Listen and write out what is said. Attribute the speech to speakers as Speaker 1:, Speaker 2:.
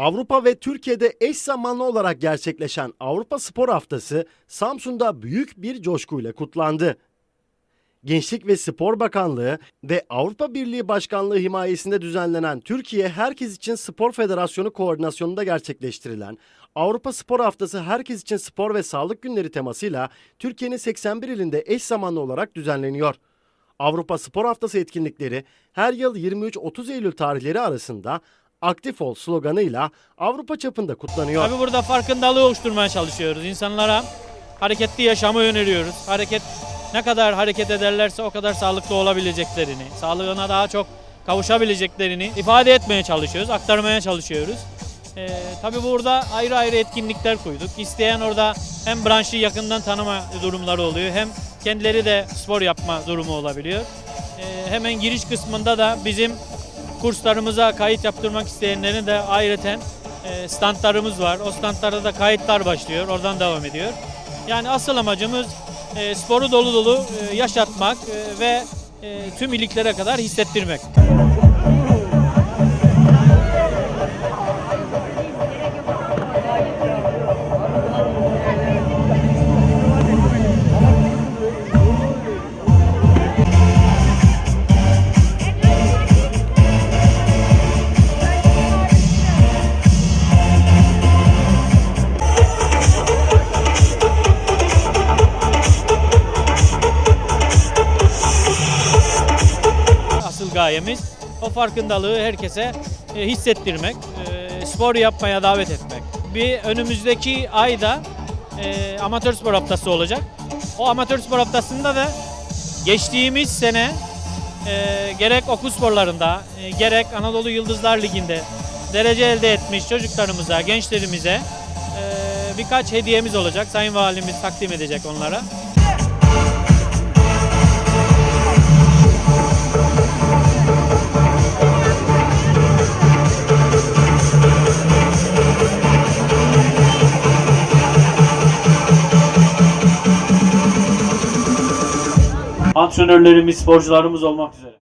Speaker 1: Avrupa ve Türkiye'de eş zamanlı olarak gerçekleşen Avrupa Spor Haftası Samsun'da büyük bir coşkuyla kutlandı. Gençlik ve Spor Bakanlığı ve Avrupa Birliği Başkanlığı himayesinde düzenlenen Türkiye Herkes İçin Spor Federasyonu koordinasyonunda gerçekleştirilen Avrupa Spor Haftası Herkes İçin Spor ve Sağlık Günleri temasıyla Türkiye'nin 81 ilinde eş zamanlı olarak düzenleniyor. Avrupa Spor Haftası etkinlikleri her yıl 23-30 Eylül tarihleri arasında aktif ol sloganıyla Avrupa çapında kutlanıyor.
Speaker 2: Tabii burada farkındalığı oluşturmaya çalışıyoruz. İnsanlara hareketli yaşamı öneriyoruz. Hareket ne kadar hareket ederlerse o kadar sağlıklı olabileceklerini, sağlığına daha çok kavuşabileceklerini ifade etmeye çalışıyoruz, aktarmaya çalışıyoruz. Ee, tabii burada ayrı ayrı etkinlikler koyduk. İsteyen orada hem branşı yakından tanıma durumları oluyor hem kendileri de spor yapma durumu olabiliyor. Ee, hemen giriş kısmında da bizim kurslarımıza kayıt yaptırmak isteyenlerin de ayrıten e, standlarımız var. O standlarda da kayıtlar başlıyor. Oradan devam ediyor. Yani asıl amacımız e, sporu dolu dolu e, yaşatmak ve tüm iliklere kadar hissettirmek. Gayemiz o farkındalığı herkese e, hissettirmek, e, spor yapmaya davet etmek. Bir önümüzdeki ayda e, amatör spor haftası olacak. O amatör spor haftasında da geçtiğimiz sene e, gerek okul sporlarında gerek Anadolu Yıldızlar Ligi'nde derece elde etmiş çocuklarımıza, gençlerimize birkaç hediyemiz olacak. Sayın Valimiz takdim edecek onlara. Antrenörlerimiz, sporcularımız olmak üzere.